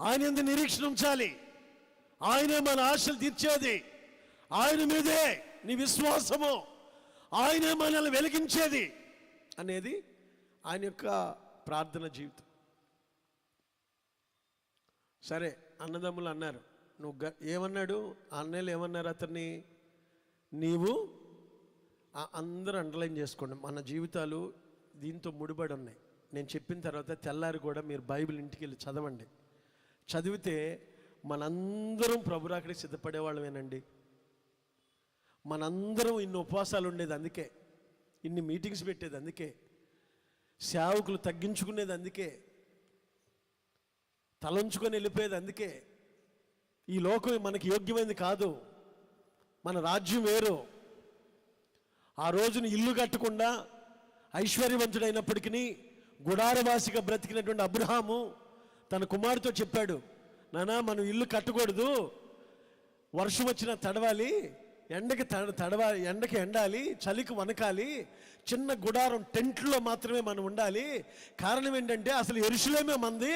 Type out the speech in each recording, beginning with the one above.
ఆయన ఎందు నిరీక్షణ ఉంచాలి. ఆయనే మన ఆశలు తీర్చేది. ఆయన మీదే నీ విశ్వాసము. ఆయనే మనల్ని వెలిగించేది అనేది ఆయన యొక్క ప్రార్థన జీవితం. సరే అన్నదమ్ములు అన్నారు నువ్వు గ- ఏమన్నాడు? ఆ అన్నయ్యలు ఏమన్నారు అతన్ని? నీవు అందరూ అండర్లైన్ చేసుకోండి. మన జీవితాలు దీంతో ముడిపడి ఉన్నాయి. నేను చెప్పిన తర్వాత తెల్లారి కూడా మీరు బైబిల్ ఇంటికి వెళ్ళి చదవండి. చదివితే మనందరం ప్రభురాకడికి సిద్ధపడేవాళ్ళమేనండి. మనందరం ఇన్ని ఉపవాసాలు ఉండేది అందుకే ఇన్ని మీటింగ్స్ పెట్టేది అందుకే సేవకులు తగ్గించుకునేది అందుకే తలంచుకొని వెళ్ళిపోయేది అందుకే. ఈ లోకం మనకి యోగ్యమైనది కాదు మన రాజ్యం వేరు. ఆ రోజున ఇల్లు కట్టకుండా ఐశ్వర్యవంతుడైనప్పటికీ గుడారవాసిగా బ్రతికినటువంటి అబ్రహాము తన కుమారుతో చెప్పాడు నానా మనం ఇల్లు కట్టకూడదు. వర్షం వచ్చినా తడవాలి ఎండకి తడ తడవాలి ఎండకి ఎండాలి చలికి వనకాలి చిన్న గుడారం టెంట్లో మాత్రమే మనం ఉండాలి. కారణం ఏంటంటే అసలు ఎరుసలేమే మంది.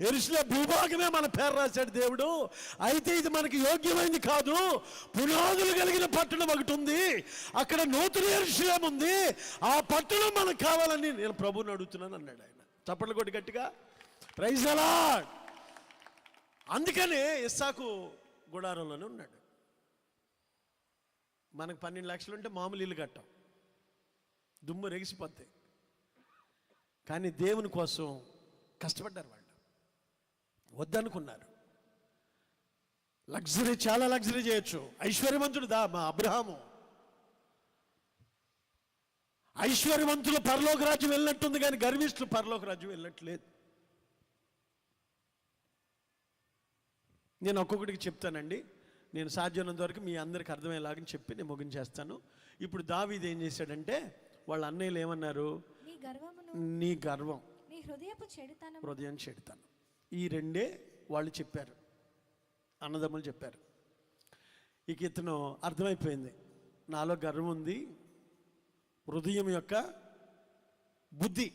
ఎరుసలే భూభాగమే మన పేరు రాశాడు దేవుడు. అయితే ఇది మనకి యోగ్యమైంది కాదు. పునాదులు కలిగిన పట్టణం ఒకటి ఉంది. అక్కడ నూతన ఎరుసలేం ఉంది ఆ పట్టణం మనకు కావాలని నేను ప్రభువుని అడుగుతున్నాను అన్నాడు ఆయన. చప్పట్లు కొట్టి గట్టిగా. ప్రైజ్ అలా అందుకనే ఇస్సాకు గుడారంలోనే ఉన్నాడు. మనకు పన్నెండు లక్షలు ఉంటే మామూలు ఇల్లు కట్టాం. దుమ్ము రెగిసిపోతాయి కానీ దేవుని కోసం కష్టపడ్డారు వాళ్ళు. వద్దనుకున్నారు. లగ్జరీ చాలా లగ్జరీ చేయొచ్చు. ఐశ్వర్యవంతుడు దా మా అబ్రహాము. ఐశ్వర్యవంతులు పరలోక రాజ్యం వెళ్ళినట్టుంది కానీ గర్విష్ఠులు పరలోక రాజ్యం వెళ్ళట్లేదు. నేను ఒక్కొక్కటికి చెప్తానండి. నేను సాధ్యమైనంత వరకు మీ అందరికి అర్థమయ్యేలాగా చెప్పి నేను ముగించేస్తాను. ఇప్పుడు దావీది ఏం చేశాడంటే వాళ్ళ అన్నయ్యలు ఏమన్నారు? నీ గర్వం. హృదయం చెడుతాను. ఈ రెండే వాళ్ళు చెప్పారు. అన్నదమ్ములు చెప్పారు. ఇక ఇతను అర్థమైపోయింది. నాలో గర్వం ఉంది. హృదయం యొక్క బుద్ధి.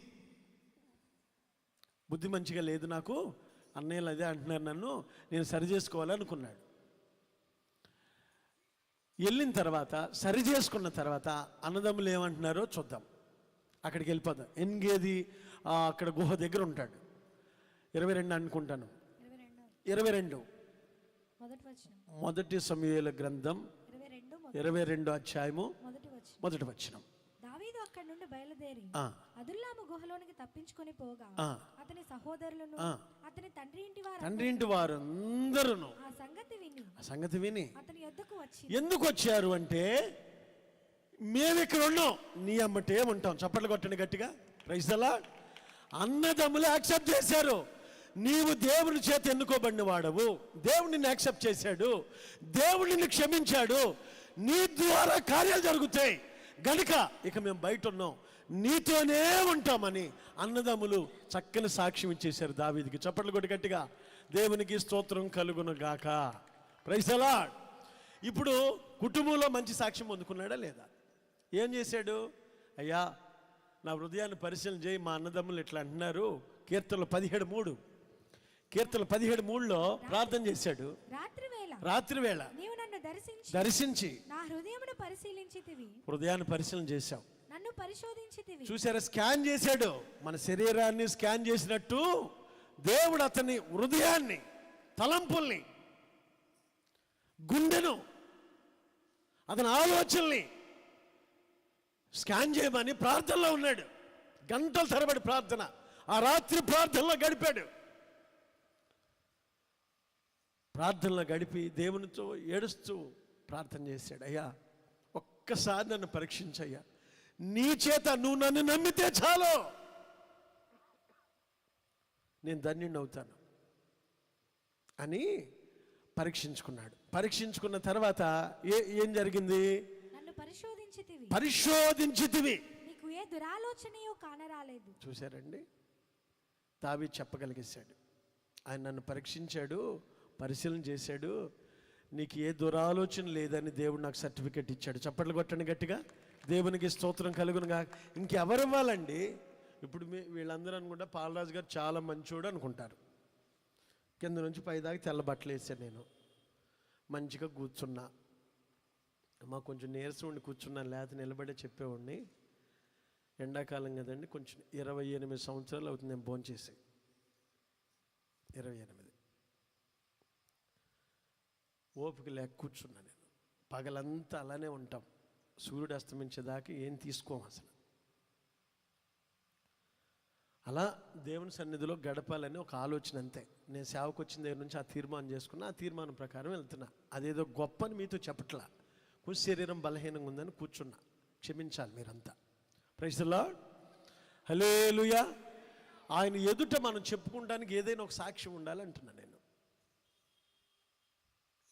బుద్ధి మంచిగా లేదు నాకు. అన్నయ్యలు అదే అంటున్నారు నన్ను నేను సరి చేసుకోవాలనుకున్నాడు. వెళ్ళిన తర్వాత సరి చేసుకున్న తర్వాత అన్నదమ్ములు ఏమంటున్నారో చూద్దాం. అక్కడికి వెళ్ళిపోదాం. ఎన్గేది అక్కడ గుహ దగ్గర ఉంటాడు. ఇరవై రెండు అనుకుంటాను. ఇరవై రెండు. మొదటి సమయాల గ్రంథం. ఇరవై రెండు ఇరవై రెండు అధ్యాయము. మొదటి వచనం. నుండి బయలుదేరి. అదుల్లాము గుహలోనికి తప్పించుకొని పోగా. అతని సహోదరులను. అతని తండ్రి ఇంటి వారు తండ్రి ఇంటి వారందరూ ఆ సంగతి విని ఆ సంగతి విని అతని యొద్దకు వచ్చి ఎందుకు వచ్చారు అంటే మేము ఇక్కడ ఉన్నాం నీ అమ్మటే ఉంటాం చప్పట్లు కొట్టండి గట్టిగా. రైసలా అన్నదమ్ములు యాక్సెప్ట్ చేశారు. నీవు దేవుని చేత ఎన్నుకోబడిన వాడవు దేవుడు నిన్ను యాక్సెప్ట్ చేశాడు. దేవుడు నిన్ను క్షమించాడు. నీ ద్వారా కార్యాలు జరుగుతాయి. గనుక ఇక మేము బయట ఉన్నాం నీతోనే ఉంటామని అన్నదమ్ములు చక్కని సాక్ష్యం ఇచ్చేశారు దావీదికి. చప్పట్లు కొట్టి గట్టిగా దేవునికి స్తోత్రం కలుగును గాక ప్రైసలా ఇప్పుడు కుటుంబంలో మంచి సాక్ష్యం పొందుకున్నాడా లేదా? ఏం చేశాడు? అయ్యా నా హృదయాన్ని పరిశీలన చేయి మా అన్నదమ్ములు ఇట్లా అంటున్నారు. కీర్తనలు పదిహేడు మూడు. కీర్తనలు పదిహేడు మూడులో ప్రార్థన చేశాడు. రాత్రి వేళ రాత్రి వేళ నీవు నన్ను దర్శించి దర్శించి నా హృదయమును పరిశీలించితివి. హృదయాన్ని పరిశీలన చేశాం. నన్ను పరిశోధించితివి. చూసారా స్కాన్ చేశాడు. మన శరీరాన్ని స్కాన్ చేసినట్టు దేవుడు అతని హృదయాన్ని తలంపుల్ని గుండెను అతని ఆలోచనల్ని స్కాన్ చేయమని ప్రార్థనలో ఉన్నాడు. గంటల తరబడి ప్రార్థన. ఆ రాత్రి ప్రార్థనలో గడిపాడు. ప్రార్థనలో గడిపి దేవునితో ఏడుస్తూ ప్రార్థన చేశాడు. అయ్యా ఒక్కసారి నన్ను పరీక్షించయ్యా. నీ చేత నువ్వు నన్ను నమ్మితే చాలు. నేను ధన్యుణ్ణి అవుతాను అని పరీక్షించుకున్నాడు. పరీక్షించుకున్న తర్వాత ఏ ఏం జరిగింది? నన్ను పరిశోధించితివి. పరిశోధించితివి. నీకు ఏ దురాలోచనయో కానరాలేదు. చూశారండి? తావి చెప్పగలిగేశాడు. ఆయన నన్ను పరీక్షించాడు. పరిశీలన చేశాడు. నీకు ఏ దురాలోచన లేదని దేవుడు నాకు సర్టిఫికెట్ ఇచ్చాడు. చప్పట్లు కొట్టండి గట్టిగా. దేవునికి స్తోత్రం కలుగునుగా ఇంకెవరు ఇవ్వాలండి? ఇప్పుడు మీ వీళ్ళందరూ అనుకుంటా పాలరాజు గారు చాలా మంచోడు అనుకుంటారు. కింద నుంచి పైదాకా తెల్ల బట్టలు వేసాను నేను. మంచిగా కూర్చున్నా. మా కొంచెం నీరసం ఉండి కూర్చున్నాను. లేకపోతే నిలబడే చెప్పేవాడిని. ఎండాకాలం కదండి కొంచెం ఇరవై ఎనిమిది సంవత్సరాలు అవుతుంది నేను భోంచేసి. ఇరవై ఎనిమిది. ఓపిక లేక కూర్చున్నా నేను. పగలంతా అలానే ఉంటాం. సూర్యుడు అస్తమించేదాకా ఏం తీసుకోం అసలు. అలా దేవుని సన్నిధిలో గడపాలని ఒక ఆలోచన అంతే. నేను సేవకు వచ్చిన దగ్గర నుంచి ఆ తీర్మానం చేసుకున్నా ఆ తీర్మానం ప్రకారం వెళ్తున్నా. అదేదో గొప్ప అని మీతో చెప్పట్లా. కొంచెం శరీరం బలహీనంగా ఉందని కూర్చున్నా. క్షమించాలి మీరంతా. ప్రైజ్లా హలేలుయా ఆయన ఎదుట మనం చెప్పుకోవడానికి ఏదైనా ఒక సాక్ష్యం ఉండాలి నేను.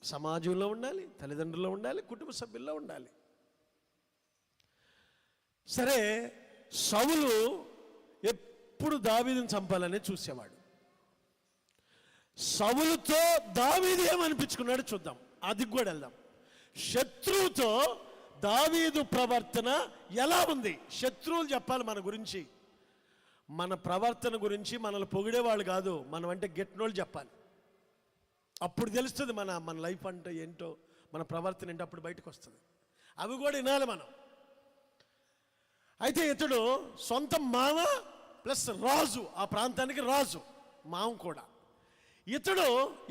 సమాజంలో ఉండాలి తల్లిదండ్రుల్లో ఉండాలి కుటుంబ సభ్యుల్లో ఉండాలి. సరే సవులు ఎప్పుడు దావీదిని చంపాలని చూసేవాడు? సవులతో దావీదు ఏమనిపించుకున్నాడు చూద్దాం. అది కూడా వెళ్దాం. శత్రువుతో దావీదు ప్రవర్తన ఎలా ఉంది? శత్రువులు చెప్పాలి మన గురించి. మన ప్రవర్తన గురించి మనల్ని పొగిడేవాళ్ళు కాదు. మనం అంటే గెట్టినోళ్ళు చెప్పాలి. అప్పుడు తెలుస్తుంది మన మన లైఫ్ అంటే ఏంటో మన ప్రవర్తన ఏంటో అప్పుడు బయటకు వస్తుంది. అవి కూడా వినాలి మనం. అయితే ఇతడు సొంత మామ ప్లస్ రాజు ఆ ప్రాంతానికి రాజు మామ కూడా. ఇతడు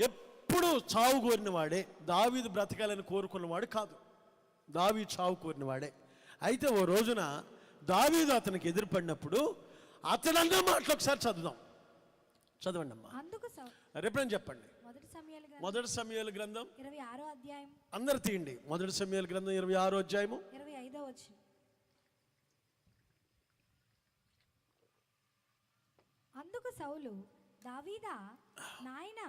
ఎప్పుడు చావు కోరిన వాడే దావీదు బ్రతకాలని కోరుకున్నవాడు కాదు. దావీ చావు కోరిన వాడే అయితే ఓ రోజున దావీదు అతనికి ఎదురుపడినప్పుడు అతనన్న మాటలు ఒకసారి చదువుదాం. చదవండి అమ్మా అందుకు చెప్పండి. మొదటి సమయాలు గ్రంథం? ఇరవై ఆరో అధ్యాయం. అందరు తీయండి. మొదటి సమయాల గ్రంథం ఇరవై ఆరో అధ్యాయము. ఇరవై ఐదో వచ్చిన అందుకు సౌలు దావీదా నాయనా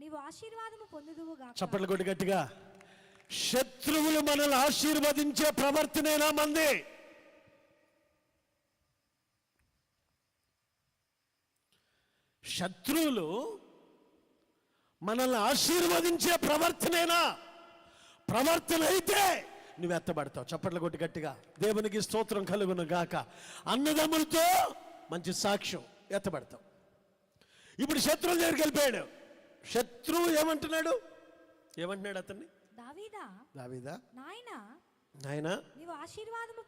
నీవు ఆశీర్వాదము పొందుదువుగా చప్పట్లు కొట్టి గట్టిగా. శత్రువులు మనల్ని ఆశీర్వదించే ప్రవర్తనేనా మంది? శత్రువులు మనల్ని ఆశీర్వదించే ప్రవర్తనేనా? ప్రవర్తన అయితే నువ్వు ఎత్తబడతావు. చప్పట్లు కొట్టి గట్టిగా. దేవునికి స్తోత్రం కలుగును గాక. అన్నదమ్ములతో మంచి సాక్ష్యం ఎత్తబడతావు. ఇప్పుడు శత్రువుల దగ్గరికి వెళ్ళిపోయాడు. శత్రువు ఏమంటున్నాడు? ఏమంటున్నాడు అతన్ని? దావీదా. దావీదా? నాయనా. నాయనా? నీవు ఆశీర్వాదము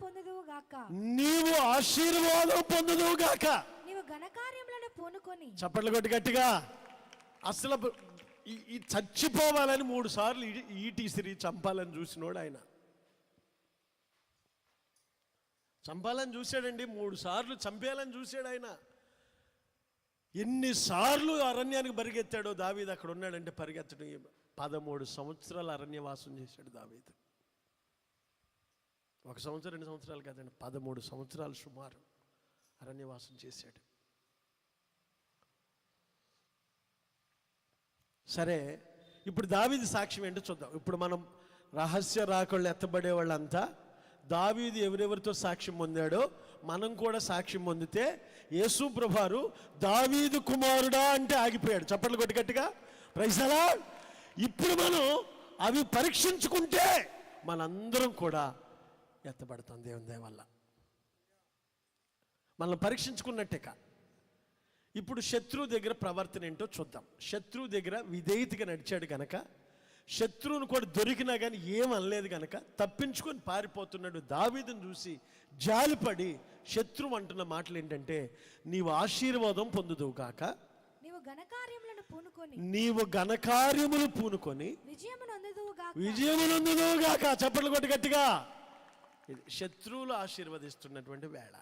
నీవు ఆశీర్వాదం పొందుదువుగాక నీవు ఘనకార్యములను పూనుకొని చప్పట్లు కొట్టి గట్టిగా. అసలు ఈ- చచ్చిపోవాలని మూడు సార్లు ఈటీసిరి చంపాలని చూసినోడు ఆయన. చంపాలని చూశాడండి మూడు సార్లు చంపేయాలని చూశాడు ఆయన. ఎన్నిసార్లు అరణ్యానికి పరిగెత్తాడో దావీదు అక్కడ ఉన్నాడంటే పరిగెత్తడం పదమూడు సంవత్సరాలు అరణ్యవాసం చేశాడు దావీదు. ఒక సంవత్సరం రెండు సంవత్సరాలు కాదండి పదమూడు సంవత్సరాలు సుమారు అరణ్యవాసం చేశాడు. సరే ఇప్పుడు దావీది సాక్ష్యం ఏంటో చూద్దాం. ఇప్పుడు మనం రహస్య రాకళ్ళు ఎత్తబడే వాళ్ళంతా దావీది ఎవరెవరితో సాక్ష్యం పొందాడో మనం కూడా సాక్ష్యం పొందితే యేసు ప్రభారు దావీదు కుమారుడా అంటే ఆగిపోయాడు. చప్పట్లు కొట్టి గట్టిగా ప్రైసలా ఇప్పుడు మనం అవి పరీక్షించుకుంటే మనందరం కూడా ఎత్తబడతాం దేవుని దయ వల్ల. మనం కా ఇప్పుడు శత్రువు దగ్గర ప్రవర్తన ఏంటో చూద్దాం. శత్రువు దగ్గర విధేయతగా నడిచాడు గనక శత్రువును కూడా దొరికినా కానీ ఏం అనలేదు గనక తప్పించుకొని పారిపోతున్నాడు దావీదును చూసి జాలిపడి శత్రువు అంటున్న మాటలు ఏంటంటే నీవు ఆశీర్వాదం పొందుదువు కాక నీవు ఘనకార్యములను పూనుకొని నీవు ఘనకార్యములు పూనుకొని విజయము నొందుదువుగాక విజయమునందును గాక. చప్పట్లు కొట్టి గట్టిగా. శత్రువులు ఆశీర్వదిస్తున్నటువంటి వేళ.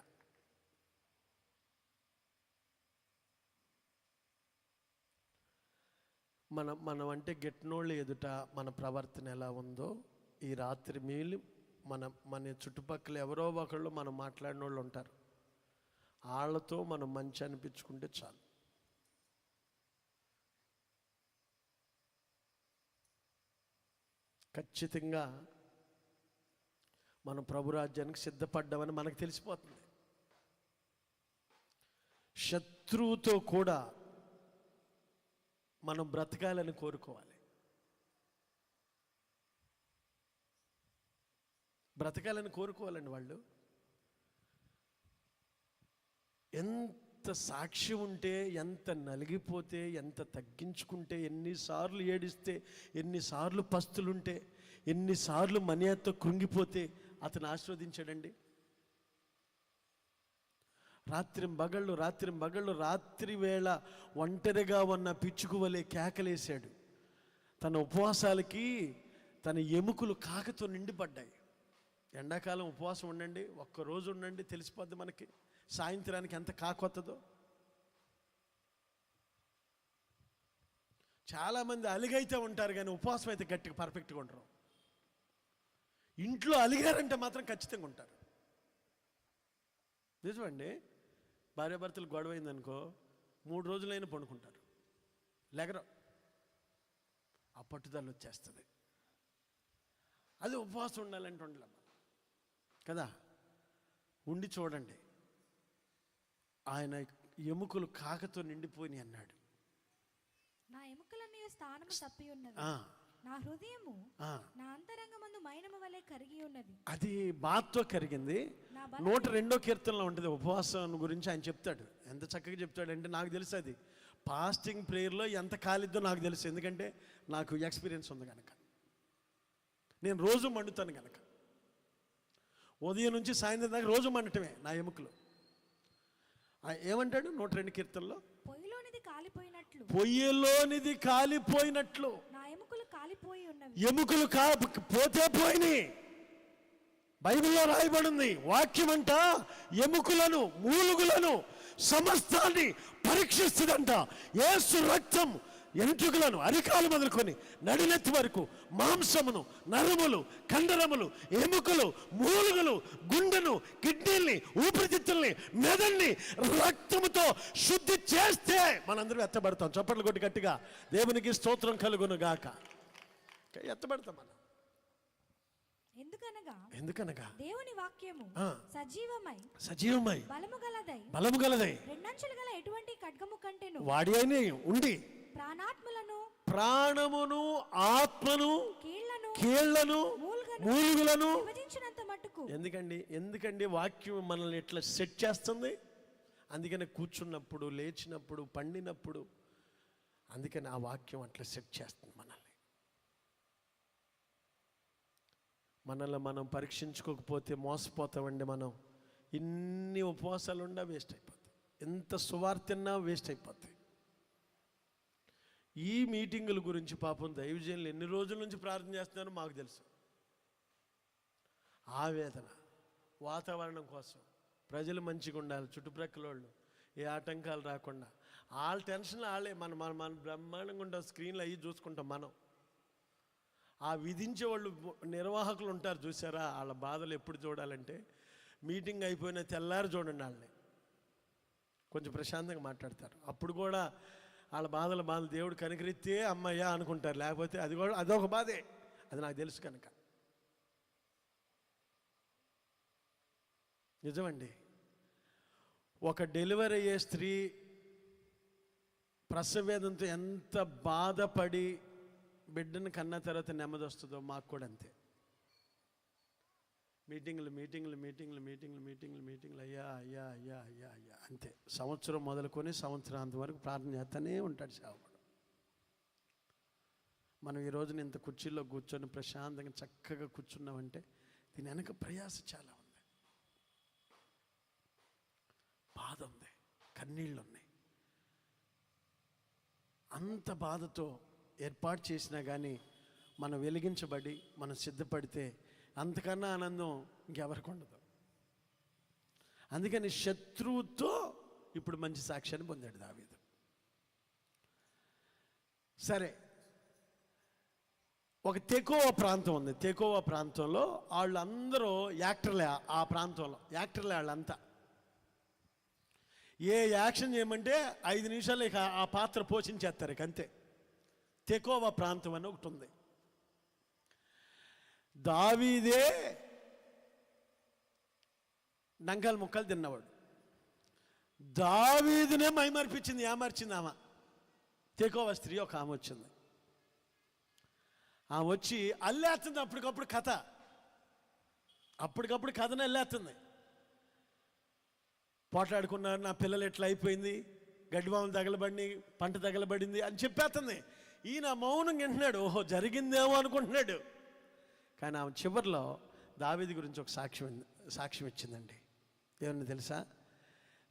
మన మనం అంటే గెట్టినోళ్ళు ఎదుట మన ప్రవర్తన ఎలా ఉందో ఈ రాత్రి మీలు మన మన చుట్టుపక్కల ఎవరో ఒకళ్ళు మనం మాట్లాడిన వాళ్ళు ఉంటారు. వాళ్ళతో మనం మంచి అనిపించుకుంటే చాలు. ఖచ్చితంగా మనం ప్రభురాజ్యానికి సిద్ధపడ్డామని మనకు తెలిసిపోతుంది. శత్రువుతో కూడా మనం బ్రతకాలని కోరుకోవాలి. బ్రతకాలని కోరుకోవాలండి వాళ్ళు. ఎంత సాక్షి ఉంటే ఎంత నలిగిపోతే ఎంత తగ్గించుకుంటే ఎన్నిసార్లు ఏడిస్తే ఎన్నిసార్లు పస్తులుంటే ఎన్నిసార్లు మనియాతో కృంగిపోతే అతను ఆస్వాదించాడండి రాత్రి మగళ్ళు రాత్రి మగళ్ళు రాత్రి వేళ ఒంటరిగా ఉన్న పిచ్చుకు వలె కేకలేశాడు. తన ఉపవాసాలకి తన ఎముకలు కాకతో నిండిపడ్డాయి. ఎండాకాలం ఉపవాసం ఉండండి ఒక్క రోజు ఉండండి తెలిసిపోద్ది మనకి. సాయంత్రానికి ఎంత కాకొత్తదో. చాలామంది అలిగైతే ఉంటారు కానీ ఉపవాసం అయితే గట్టిగా పర్ఫెక్ట్గా ఉంటారు ఇంట్లో అలిగారంటే మాత్రం ఖచ్చితంగా ఉంటారు. నిజమండి? భార్యాభర్తలు గొడవ అయిందనుకో మూడు రోజులైనా పండుకుంటారు. లేకరు ఆ పట్టుదల వచ్చేస్తుంది. అది ఉపవాసం ఉండాలంటే ఉండలేం కదా? ఉండి చూడండి. ఆయన ఎముకలు కాకతో నిండిపోయినాయి అన్నాడు. నా ఎముకలన్నీ స్థానము తప్పి ఉన్నది నా హృదయము. నా అంతరంగమందు మైనము వలె కరిగి ఉన్నది. అది బాధతో కరిగింది. నూట రెండో కీర్తనలో ఉంటుంది ఉపవాసం గురించి ఆయన చెప్తాడు. ఎంత చక్కగా చెప్తాడంటే నాకు తెలుసు అది. ఫాస్టింగ్ ప్రేయర్లో ఎంత కాలిద్దో నాకు తెలుసు. ఎందుకంటే నాకు ఎక్స్పీరియన్స్ ఉంది కనుక నేను రోజు మండుతాను కనుక ఉదయం నుంచి సాయంత్రం దాకా రోజు మండటమే నా ఎముకలు. ఏమంటాడు నూట రెండు కీర్తనలో? పొయ్యిలోనిది కాలిపోయినట్లు. పొయ్యిలోనిది కాలిపోయినట్లు. కాలిపోయి ఉన్నవి. ఎముకలు కా పోతే పోయినాయి. బైబిల్లో రాయబడింది వాక్యం అంట ఎముకలను మూలుగులను సమస్తాన్ని పరీక్షిస్తుందంట. ఏసు రక్తం ఎంట్రుకలను అరికాలు మొదలుకొని నడినెత్తి వరకు మాంసమును నరములు కండరములు ఎముకలు మూలుగులు గుండెను కిడ్నీల్ని ఊపిరితిత్తుల్ని మెదల్ని రక్తముతో శుద్ధి చేస్తే మనందరూ ఎత్తబడతాం. చప్పట్లు కొట్టి గట్టిగా దేవునికి స్తోత్రం కలుగును గాక ఎత్తబడతాం మనం. ఎందుకనగా? ఎందుకనగా? దేవుని వాక్యము. సజీవమై సజీవమై బలము గలదై బలము గలదై. రెండంచులు గల ఎటువంటి ఖడ్గము కంటేను వాడి అని ఉండి ప్రాణాత్ములను ప్రాణమును ఆత్మను కీళ్ళను కీళ్ళను మూలుగులను విభజించినంత మట్టుకు. ఎందుకండి? ఎందుకండి వాక్యం మనల్ని ఇట్లా సెట్ చేస్తుంది? అందుకని కూర్చున్నప్పుడు లేచినప్పుడు పండినప్పుడు అందుకని ఆ వాక్యం అట్లా సెట్ చేస్తుంది మనల్ని. మనల్ని మనం పరీక్షించుకోకపోతే మోసపోతామండి మనం. ఇన్ని ఉపవాసాలు ఉండా వేస్ట్ అయిపోతాయి. ఎంత సువార్తన్నా వేస్ట్ అయిపోతాయి. ఈ మీటింగుల గురించి పాపం దైవజనులు ఎన్ని రోజుల నుంచి ప్రార్థన చేస్తున్నారో మాకు తెలుసు. ఆవేదన వాతావరణం కోసం ప్రజలు మంచిగా ఉండాలి చుట్టుప్రక్కల వాళ్ళు ఏ ఆటంకాలు రాకుండా. వాళ్ళ టెన్షన్ వాళ్ళే. మన మన మన బ్రహ్మాండంగా ఉంటాం స్క్రీన్లు అవి చూసుకుంటాం మనం. ఆ విధించే వాళ్ళు నిర్వాహకులు ఉంటారు చూసారా వాళ్ళ బాధలు ఎప్పుడు చూడాలంటే మీటింగ్ అయిపోయిన తెల్లారి చూడండి వాళ్ళని. కొంచెం ప్రశాంతంగా మాట్లాడతారు. అప్పుడు కూడా వాళ్ళ బాధల బాధలు దేవుడు కనికరిస్తే అమ్మయ్యా అనుకుంటారు. లేకపోతే అది కూడా అదొక బాధే. అది నాకు తెలుసు కనుక. నిజమండి. ఒక డెలివరీ అయ్యే స్త్రీ ప్రసవేదంతో ఎంత బాధపడి బిడ్డను కన్న తర్వాత నెమ్మది వస్తుందో మాకు కూడా అంతే. మీటింగ్లు మీటింగ్లు మీటింగ్లు మీటింగ్లు మీటింగ్లు మీటింగ్లు. అయ్యా అయ్యా అయ్యా అయ్యా అయ్యా. అంతే. సంవత్సరం మొదలుకొని సంవత్సరాంత వరకు ప్రార్థన చేస్తూనే ఉంటాడు సేవకుడు. మనం ఈ రోజున ఇంత కుర్చీలో కూర్చొని ప్రశాంతంగా చక్కగా కూర్చున్నామంటే దీని వెనక ప్రయాస చాలా ఉంది. బాధ ఉంది. కన్నీళ్ళు ఉన్నాయి. అంత బాధతో ఏర్పాటు చేసినా కానీ మనం వెలిగించబడి మనం సిద్ధపడితే అంతకన్నా ఆనందం ఇంకెవరికి ఉండదు. అందుకని శత్రువుతో ఇప్పుడు మంచి సాక్ష్యాన్ని పొందాడు దావీదు. సరే ఒక తెకోవ ప్రాంతం ఉంది. తెకోవ ప్రాంతంలో వాళ్ళందరూ యాక్టర్లే ఆ- ప్రాంతంలో యాక్టర్లే వాళ్ళంతా. ఏ యాక్షన్ చేయమంటే ఐదు నిమిషాలు ఇక ఆ పాత్ర పోషించేస్తారు ఇక అంతే. తెకోవ ప్రాంతం అని ఒకటి ఉంది. దావీదే నంగల్ ముక్కలు తిన్నవాడు. దావీదునే మైమర్పించింది ఏమర్చింది ఆమె? తెకోవ స్త్రీ ఒక ఆమె వచ్చింది. ఆమె వచ్చి అల్లేస్తుంది అప్పటికప్పుడు కథ. అప్పటికప్పుడు కథను అల్లేస్తుంది పోట్లాడుకున్నారు నా పిల్లలు ఎట్లా అయిపోయింది? గడ్డివాములు తగలబడి పంట తగలబడింది అని చెప్పేస్తుంది ఈయన మౌనం వింటున్నాడు. ఓహో జరిగిందేమో అనుకుంటున్నాడు. కానీ ఆమె చివరిలో దావీది గురించి ఒక సాక్ష్యం సాక్ష్యం ఇచ్చిందండి. ఏమన్నా తెలుసా?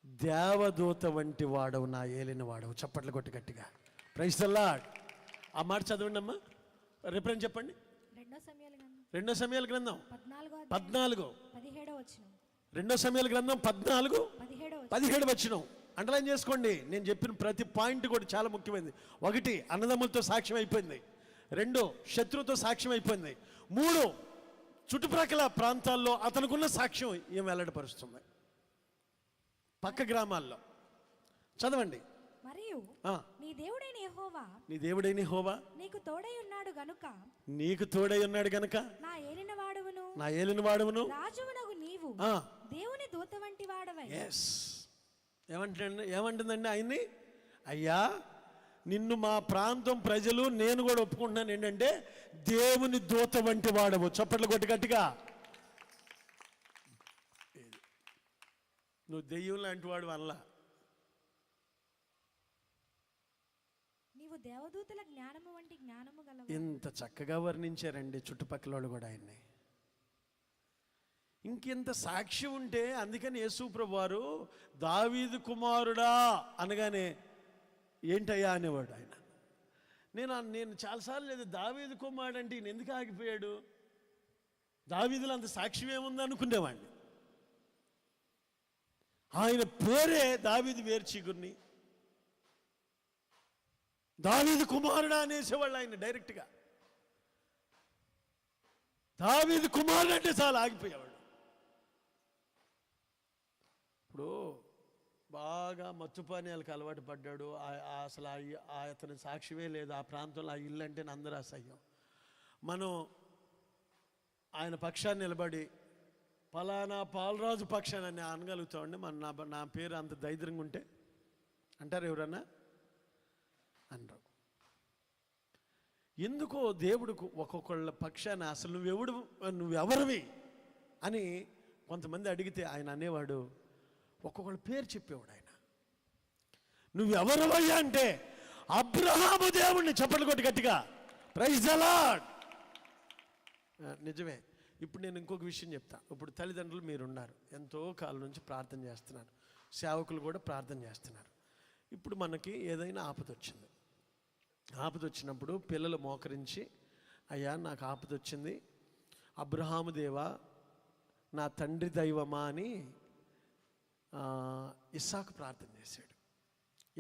దేవదూత వంటి వాడవు నా ఏలిన వాడవు. చప్పట్లు కొట్టి గట్టిగా. ప్రైస్తల్లా ఆ మాట చదవండి అమ్మా రిఫరెన్స్ చెప్పండి. రెండో సమయాల గ్రంథం. పద్నాలుగో పదిహేడో వచ్చిన రెండో సమయాల గ్రంథం పద్నాలుగు. పదిహేడు వచ్చినాం అండర్లైన్ చేసుకోండి. నేను చెప్పిన ప్రతి పాయింట్ కూడా చాలా ముఖ్యమైనది. ఒకటి అన్నదమ్ములతో సాక్ష్యం అయిపోయింది. రెండు శత్రువుతో సాక్ష్యం అయిపోయింది. మూడు చుట్టుప్రక్కల ప్రాంతాల్లో అతనుకున్న సాక్ష్యం ఏం వెల్లడిపరుస్తుంది. పక్క గ్రామాల్లో. చదవండి. మరియు నీ దేవుడైన యెహోవా నీ దేవుడైన హోవా నీకు తోడై ఉన్నాడు గనుక. నీకు తోడై ఉన్నాడు గనక? నా ఏలిన వాడవును. నా ఏలిన వాడువును? రాజువునగు నీవు. ఆ, దేవుని దూత వంటి వాడవై. ఎస్ ఏమంటుందండి ఏమంటుందండి ఆయన్ని? అయ్యా నిన్ను మా ప్రాంతం ప్రజలు నేను కూడా ఒప్పుకుంటున్నాను ఏంటంటే దేవుని దూత వంటి వాడవు. చప్పట్లు కొట్టి గట్టిగా. నువ్వు దెయ్యం లాంటి వాడు వల్ల. నీవు దేవదూతల జ్ఞానము వంటి జ్ఞానము గలవు ఇంత చక్కగా వర్ణించారండి చుట్టుపక్కల వాళ్ళు కూడా ఆయన్ని. ఇంకెంత సాక్ష్యం ఉంటే అందుకని యేసుప్రభు వారు దావీదు కుమారుడా అనగానే ఏంటయ్యా అనేవాడు ఆయన. నేను నేను చాలాసార్లు లేదు దావీదు కుమారుడు అంటే ఈయన ఎందుకు ఆగిపోయాడు? దావీదులు అంత సాక్ష్యం ఏముంది అనుకునేవాడిని. ఆయన పేరే దావీదు వేర్చిగుర్ని దావీదు కుమారుడా అనేసేవాళ్ళు ఆయన డైరెక్ట్గా. దావీదు కుమారుడు అంటే చాలా ఆగిపోయేవాడు ఇప్పుడు బాగా మత్తుపానీయాలకు అలవాటు పడ్డాడు. అసలు ఆ అతని సాక్ష్యమే లేదు. ఆ ప్రాంతంలో ఆ ఇల్లు అంటే అందరూ అసహ్యం. మనం ఆయన పక్షాన్ని నిలబడి పలానా పాలరాజు పక్షాన్ని అనగలుగుతామండి మన నా నా పేరు అంత దైద్యంగా ఉంటే అంటారు ఎవరన్నా? అనరు. ఎందుకో దేవుడుకు ఒక్కొక్కళ్ళ పక్షాన అసలు నువ్వెవడు నువ్వెవరివి అని కొంతమంది అడిగితే ఆయన అనేవాడు ఒక్కొక్కళ్ళ పేరు చెప్పేవాడు ఆయన నువ్వెవరవయ్యా అంటే అబ్రహాము దేవుణ్ణి చెప్పలు కొట్టి గట్టిగా ప్రైజ్ అలాడ్ నిజమే. ఇప్పుడు నేను ఇంకొక విషయం చెప్తా. ఇప్పుడు తల్లిదండ్రులు మీరున్నారు. ఎంతో కాలం నుంచి ప్రార్థన చేస్తున్నారు. సేవకులు కూడా ప్రార్థన చేస్తున్నారు. ఇప్పుడు మనకి ఏదైనా ఆపద వచ్చింది. ఆపద వచ్చినప్పుడు పిల్లలు మోకరించి అయ్యా నాకు ఆపద వచ్చింది. అబ్రహాము దేవా నా తండ్రి దైవమా అని ఇస్సాకు ప్రార్థన చేశాడు.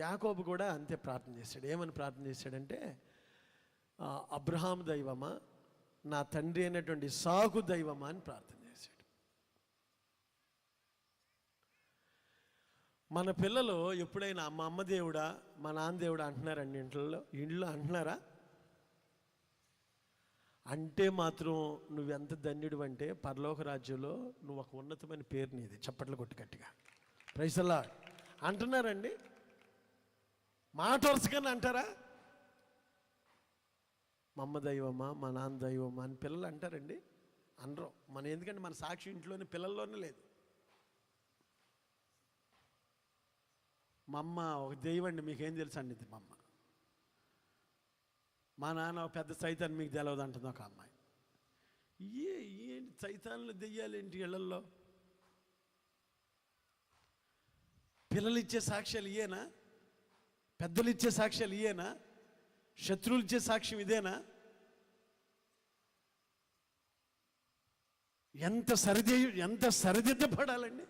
యాకోబు కూడా అంతే ప్రార్థన చేశాడు. ఏమని ప్రార్థన చేశాడంటే అబ్రహాం దైవమా నా తండ్రి అయినటువంటి సాగు దైవమా అని ప్రార్థన చేశాడు. మన పిల్లలు ఎప్పుడైనా మా అమ్మ దేవుడా మా నాన్న దేవుడా అంటున్నారండి ఇంట్లో? ఇంట్లో అంటున్నారా? అంటే మాత్రం నువ్వెంత ధన్యుడు అంటే పరలోక రాజ్యంలో నువ్వు ఒక ఉన్నతమైన పేరు నీది చప్పట్లు కొట్టుకట్టుగా ప్రైసల్లా అంటున్నారండి? మాట వరుసగానే అంటారా? మా అమ్మ దైవమా మా నాన్న దైవమా అని పిల్లలు అంటారండి. అనరు. మన ఎందుకంటే మన సాక్షి ఇంట్లోనే పిల్లల్లోనే లేదు. మా అమ్మ ఒక దైవం అండి మీకేం తెలుసు అండి మా అమ్మ మా నాన్న ఒక పెద్ద సైతాన్ని మీకు తెలవదు అంటుంది ఒక అమ్మాయి. ఏ ఏంటి సైతాన్లు దెయ్యాలేంటి ఇళ్ళల్లో పిల్లలు ఇచ్చే సాక్ష్యాలు ఇయేనా పెద్దలు ఇచ్చే సాక్ష్యాలు ఇయేనా శత్రువులు ఇచ్చే సాక్ష్యం ఇదేనా? ఎంత సరిది ఎంత సరిదిద్దపడాలండి?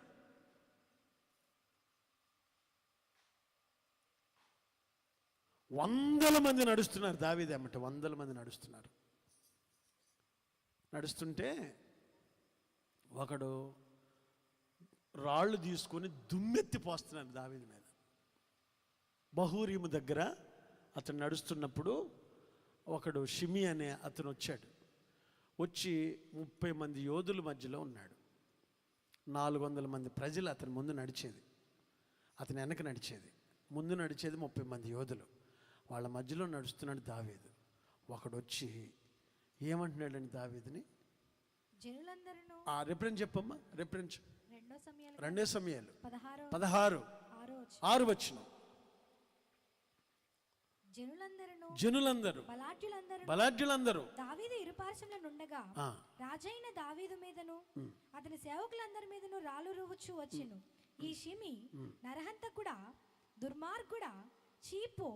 వందల మంది నడుస్తున్నారు దావీది అమ్మట వందల మంది నడుస్తున్నారు. నడుస్తుంటే ఒకడు రాళ్ళు తీసుకొని దుమ్మెత్తి పోస్తున్నాడు దావీది మీద. బహూరీము దగ్గర అతను నడుస్తున్నప్పుడు ఒకడు షిమి అనే అతను వచ్చాడు. వచ్చి ముప్పై మంది యోధుల మధ్యలో ఉన్నాడు. నాలుగు వందల మంది ప్రజలు అతని ముందు నడిచేది. అతని వెనక నడిచేది. ముందు నడిచేది ముప్పై మంది యోధులు. వాళ్ళ మధ్యలో నడుస్తున్నాడు దావీదు. ఒకడు వచ్చి ఏమంటున్నాడండి దావీదుని? జనులందరూ ఆ రిఫరెన్స్ చెప్పమ్మా రిఫరెన్స్ రెండో సమయాలు. పదహారో ఆరో వచ్చి ఆరు వచ్చిన జనులందరూ బలాఢ్యులందరూ దావీదు ఇరుపార్శ్వంలో నుండగా ఆ, రాజైన దావీదు మీదను అతని సేవకులందరి మీదను రాళ్ళు రువచ్చు వచ్చెను. ఈ షిమి నరహంతకుడా దుర్మార్గుడా చీపో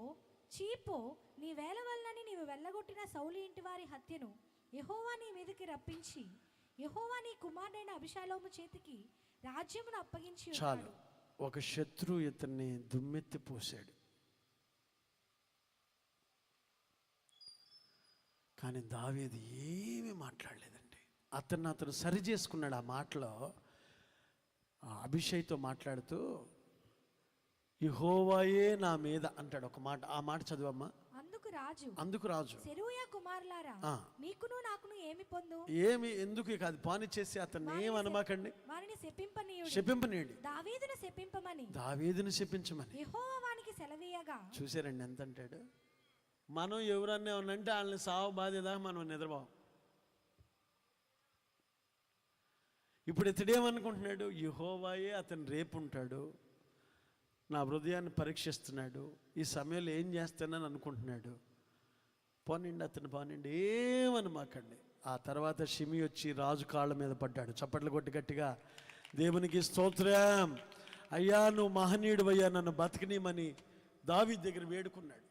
చీపో నీ వేల వల్లని నీవు వెళ్ళగొట్టిన సౌలి ఇంటి వారి హత్యను యెహోవా నీ మీదకి రప్పించి యెహోవా నీ కుమారుడైన అభిషాలోము చేతికి రాజ్యమును అప్పగించి చాలు. ఒక శత్రువు ఇతన్ని దుమ్మెత్తి పోసాడు కానీ దావేది ఏమీ మాట్లాడలేదండి. అతను అతను సరి చేసుకున్నాడు ఆ మాటలో. ఆ అభిషేక్తో మాట్లాడుతూ హోవాయే నా మీద అంటాడు ఒక మాట. ఆ మాట చదువమ్మా. రాజు. అందుకు రాజు. సెరూయా కుమారులారా. మీకును నాకును ఏమి పొందు? ఏమి ఎందుకు కాదు పాని చేసి అతన్ని ఏం అనమాకండి? వారిని శపింపనీయుడు. శపింపనీయండి. దావీదును శపింపమని. దావేదిని శపించమని. యెహోవా వానికి సెలవీయగా. చూసారండి ఎంత అంటాడు? మనం ఎవరన్నా ఉన్నంటే వాళ్ళని సావు బాధేదా మనం నిద్రపోం. ఇప్పుడు ఇతడేమనుకుంటున్నాడు? యహోవాయే అతను రేపు ఉంటాడు. నా హృదయాన్ని పరీక్షిస్తున్నాడు. ఈ సమయంలో ఏం చేస్తానని అనుకుంటున్నాడు. పోనండి అతను పోనండి ఏమనమాకండి ఆ తర్వాత షిమి వచ్చి రాజు కాళ్ళ మీద పడ్డాడు. చప్పట్లు కొట్టి గట్టిగా దేవునికి స్తోత్రం. అయ్యా నువ్వు మహనీయుడు అయ్యా నన్ను బతికినీమని దావి దగ్గర వేడుకున్నాడు.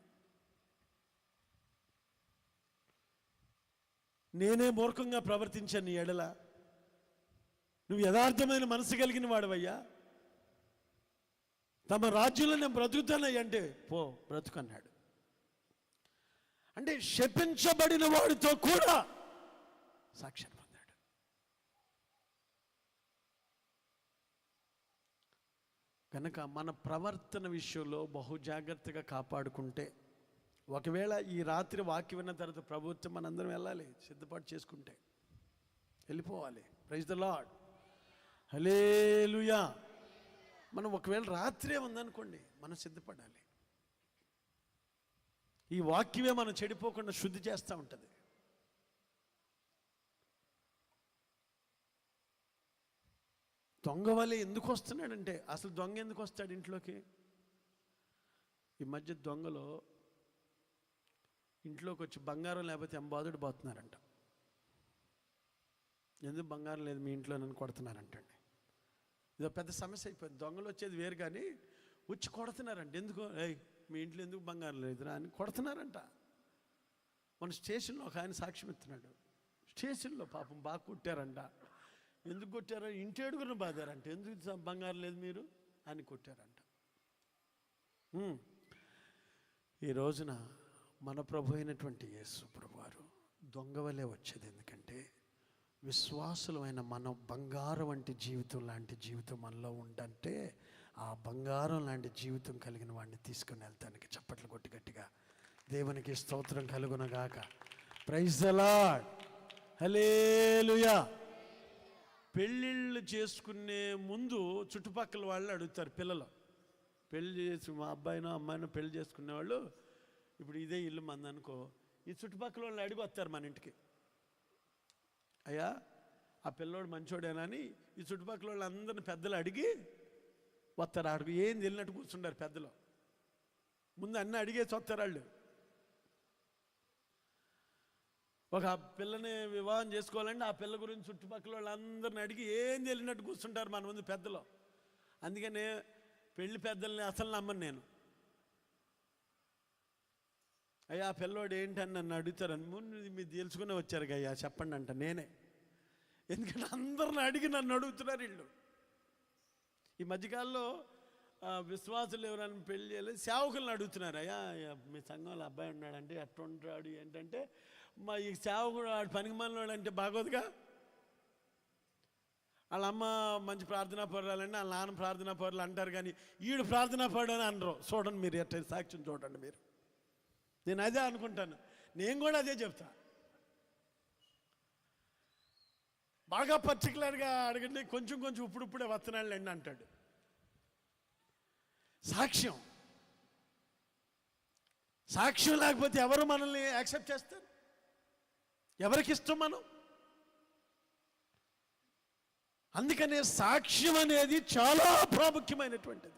నేనే మూర్ఖంగా ప్రవర్తించాను నీ ఎడల. నువ్వు యథార్థమైన మనసు కలిగిన వాడవయ్యా. తమ రాజ్యంలో నేను బ్రతుకుతానయ్యా అంటే పో బ్రతుకన్నాడు. అంటే శపించబడిన వాడితో కూడా సాక్ష్యం పొందాడు. కనుక మన ప్రవర్తన విషయంలో బహు జాగ్రత్తగా కాపాడుకుంటే ఒకవేళ ఈ రాత్రి వాక్యం విన్న తర్వాత ప్రభుత్వం మనందరం వెళ్ళాలి సిద్ధపాటు చేసుకుంటే వెళ్ళిపోవాలి. ప్రైజ్ ద లాడ్ హలేలుయా మనం ఒకవేళ రాత్రే ఉందనుకోండి మనం సిద్ధపడాలి. ఈ వాక్యమే మనం చెడిపోకుండా శుద్ధి చేస్తూ ఉంటుంది. దొంగ వలె ఎందుకు వస్తున్నాడంటే అసలు దొంగ ఎందుకు వస్తాడు ఇంట్లోకి? ఈ మధ్య దొంగలో ఇంట్లోకి వచ్చి బంగారం లేకపోతే ఎంబాదుడు పోతున్నారంట. ఎందుకు బంగారం లేదు మీ ఇంట్లో నన్ను కొడుతున్నారంటండి. ఇదో పెద్ద సమస్య అయిపోయింది. దొంగలు వచ్చేది వేరు కానీ వచ్చి కొడుతున్నారంట. ఎందుకు? ఏయ్ మీ ఇంట్లో ఎందుకు బంగారం లేదురా అని కొడుతున్నారంట. మన స్టేషన్లో ఒక ఆయన సాక్ష్యం ఇస్తున్నాడు. స్టేషన్లో పాపం బాగా కొట్టారంట. ఎందుకు కొట్టారో ఇంటి అడుగున బాధారంట ఎందుకు బంగారం లేదు మీరు అని కొట్టారంట. ఈ రోజున మన ప్రభు అయినటువంటి యేసు దొంగ దొంగవలే వచ్చేది ఎందుకంటే విశ్వాసులమైన మనం బంగారం వంటి జీవితం లాంటి జీవితం మనలో ఉండంటే ఆ బంగారం లాంటి జీవితం కలిగిన వాడిని తీసుకుని వెళ్తానికి చప్పట్లు కొట్టి గట్టిగా దేవునికి స్తోత్రం కలుగునగాక. ప్రైజ్ అలాడ్ హలేలుయా పెళ్ళిళ్ళు చేసుకునే ముందు చుట్టుపక్కల వాళ్ళు అడుగుతారు పిల్లలు. పెళ్ళి చేసి మా అబ్బాయినో అమ్మాయినో పెళ్ళి చేసుకునే వాళ్ళు ఇప్పుడు ఇదే ఇల్లు మంది అనుకో ఈ చుట్టుపక్కల వాళ్ళు అడిగి వస్తారు మన ఇంటికి. అయ్యా ఆ పిల్లోడు మంచోడేనా అని ఈ చుట్టుపక్కల వాళ్ళు అందరిని పెద్దలు అడిగి వస్తారు అడుగు ఏం తెలియనట్టు కూర్చుంటారు పెద్దలు. ముందు అన్నీ అడిగేసి వస్తారు వాళ్ళు ఒక పిల్లని వివాహం చేసుకోవాలంటే ఆ పిల్ల గురించి చుట్టుపక్కల వాళ్ళందరిని అడిగి ఏం తెలియనట్టు కూర్చుంటారు మన ముందు పెద్దలు. అందుకనే పెళ్ళి పెద్దల్ని అసలు నమ్మను నేను. అయ్యా పిల్లవాడు పిల్లోడు ఏంటని నన్ను అడుగుతారని ముందు మీరు తెలుసుకునే వచ్చారు అయ్యా చెప్పండి అంట నేనే. ఎందుకంటే అందరిని అడిగి నన్ను అడుగుతున్నారు వీళ్ళు. ఈ మధ్యకాలంలో విశ్వాసులు ఎవరైనా పెళ్ళి చేయలేదు సేవకులను అడుగుతున్నారు. అయ్యా మీ సంఘంలో అబ్బాయి ఉన్నాడంటే ఎట్లా ఏంటంటే మా ఈ సేవకుడు వాడు పనికి అంటే బాగోదుగా? వాళ్ళ అమ్మ మంచి ప్రార్థనా పరురాలంటే వాళ్ళ నాన్న ప్రార్థనా పరులు అంటారు కానీ ఈడు ప్రార్థనా పడని అనరు. చూడండి మీరు ఎట్ట సాక్ష్యం చూడండి మీరు. నేను అదే అనుకుంటాను. నేను కూడా అదే చెప్తా. బాగా పర్టికులర్గా అడగండి కొంచెం కొంచెం ఇప్పుడిప్పుడే వస్తున్నాళ్ళు అండి అంటాడు. సాక్ష్యం. సాక్ష్యం లేకపోతే ఎవరు మనల్ని యాక్సెప్ట్ చేస్తారు? ఎవరికి ఇష్టం మనం? అందుకనే సాక్ష్యం అనేది చాలా ప్రాముఖ్యమైనటువంటిది.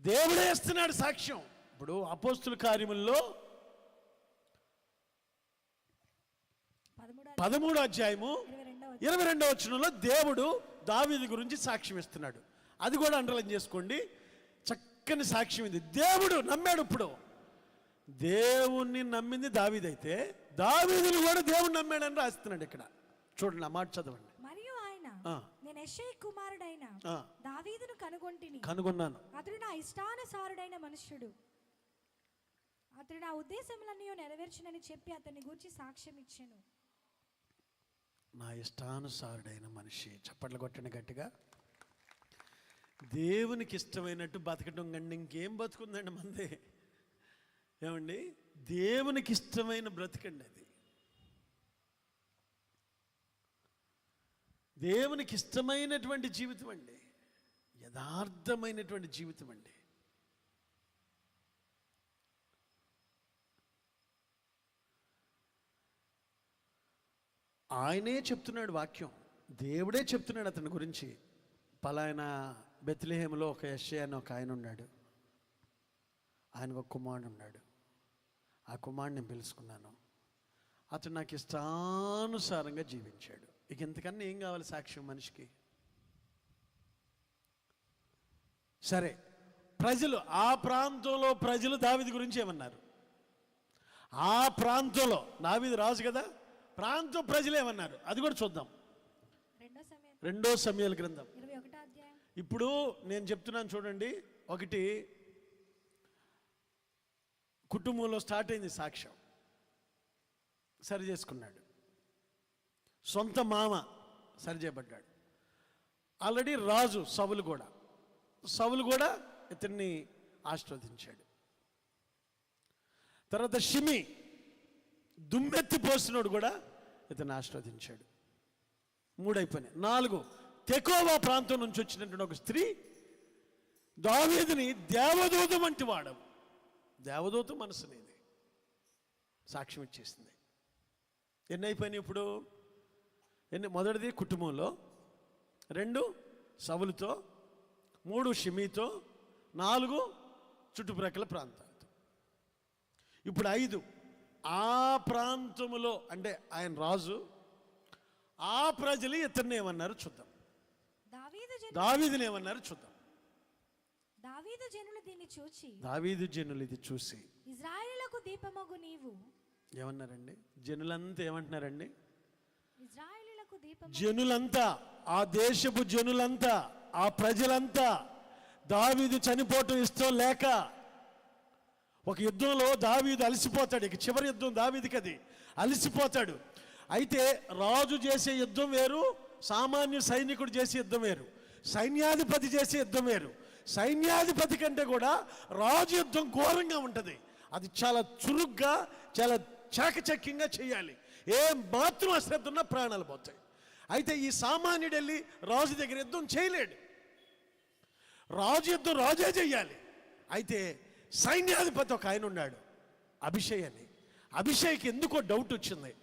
దేవుడే ఇస్తున్నాడు సాక్ష్యం. ఇప్పుడు అపోస్తుల కార్యముల్లో పదమూడు అధ్యాయము ఇరవై రెండవ వచనంలో దేవుడు దావీదు గురించి సాక్ష్యం ఇస్తున్నాడు. అది కూడా అండర్లైన్ చేసుకోండి. చక్కని సాక్ష్యం ఇది. దేవుడు నమ్మాడు ఇప్పుడు. దేవుణ్ణి నమ్మింది దావీదైతే దావీదుని కూడా దేవుడు నమ్మాడని రాస్తున్నాడు ఇక్కడ. చూడండి ఆ మాట చదవండి. మరియు ఆయన. నేను యెషై కుమారుడైన. దావీదును కనుగొంటిని. కనుగొన్నాను. అతడు నా ఇష్టానుసారుడైన మనుష్యుడు. అతడు నా ఉద్దేశములన్నీ నెరవేర్చునని చెప్పి అతన్ని గూర్చి సాక్ష్యం ఇచ్చాను. నా ఇష్టానుసారుడైన మనిషి చప్పట్లు కొట్టండి గట్టిగా. దేవునికి ఇష్టమైనట్టు బతకడం కండి ఇంకేం బతుకుందండి మంది? ఏమండి? దేవునికి ఇష్టమైన బ్రతకండి అది. దేవునికి ఇష్టమైనటువంటి జీవితం అండి. యథార్థమైనటువంటి జీవితం అండి. ఆయనే చెప్తున్నాడు వాక్యం. దేవుడే చెప్తున్నాడు అతని గురించి. పలాయన బెత్లేహేములో ఒక యశ్య అని ఒక ఆయన ఉన్నాడు. ఆయనకు ఒక కుమారుడు ఉన్నాడు. ఆ కుమారుడిని నేను పిలుచుకున్నాను. అతను నాకు ఇష్టానుసారంగా జీవించాడు. ఇక ఇంతకన్నా ఏం కావాలి సాక్ష్యం మనిషికి? సరే ప్రజలు ఆ ప్రాంతంలో ప్రజలు దావిది గురించి ఏమన్నారు? ఆ ప్రాంతంలో దావిది రాజు కదా? ప్రాంతం ప్రజలు ఏమన్నారు అది కూడా చూద్దాం. రెండో సమయం రెండో సమయాల గ్రంథం. ఇప్పుడు నేను చెప్తున్నాను చూడండి. ఒకటి కుటుంబంలో స్టార్ట్ అయింది సాక్ష్యం. సరి చేసుకున్నాడు. సొంత మామ సరి చేయబడ్డాడు. ఆల్రెడీ రాజు సవులు కూడా. సవులు కూడా ఇతన్ని ఆశీర్వదించాడు. తర్వాత షిమి. దుమ్మెత్తి పోసినోడు కూడా ఇతను ఆస్వాదించాడు మూడైపోయినాయి. నాలుగు తెకోవా ప్రాంతం నుంచి వచ్చినటువంటి ఒక స్త్రీ దావేదిని దేవదూతం వంటి వాడవు. దేవదూత మనసునేది సాక్ష్యం ఇచ్చేసింది. ఎన్ని అయిపోయినాయి ఇప్పుడు? ఎన్ని మొదటిది కుటుంబంలో రెండు సవులతో మూడు షిమీతో నాలుగు చుట్టుప్రక్కల ప్రాంతాలతో. ఇప్పుడు ఐదు ఆ ప్రాంతములో అంటే ఆయన రాజు ఆ ప్రజలు ఇతన్ని ఏమన్నారు చూద్దాం. దావీదుని ఏమన్నారు చూద్దాం. దావీదు జనులు దీన్ని చూచి దావీదు జనులు ఇది చూసి ఇజ్రాయేలుకు దీపమగు నీవు. ఏమన్నారండి? జనులంతా ఏమంటున్నారండి? ఇజ్రాయేలులకు దీపం జనులంతా ఆ దేశపు జనులంతా ఆ ప్రజలంతా దావీదు చనిపోవటం ఇష్టం లేక ఒక యుద్ధంలో దావీదు అలసిపోతాడు. ఇక చివరి యుద్ధం దావీదికి అది. అలసిపోతాడు. అయితే రాజు చేసే యుద్ధం వేరు సామాన్య సైనికుడు చేసే యుద్ధం వేరు సైన్యాధిపతి చేసే యుద్ధం వేరు. సైన్యాధిపతి కంటే కూడా రాజు యుద్ధం ఘోరంగా ఉంటుంది. అది చాలా చురుగ్గా చాలా చాకచక్యంగా చేయాలి. ఏ మాత్రం అశ్రద్ధ ఉన్నా ప్రాణాలు పోతాయి. అయితే ఈ సామాన్యుడు వెళ్ళి రాజు దగ్గర యుద్ధం చేయలేడు. రాజు యుద్ధం రాజే చేయాలి అయితే సైన్యాధిపతి ఒక ఆయన ఉన్నాడు. అభిషేక్ అని. అభిషేక్ ఎందుకో డౌట్ వచ్చింది.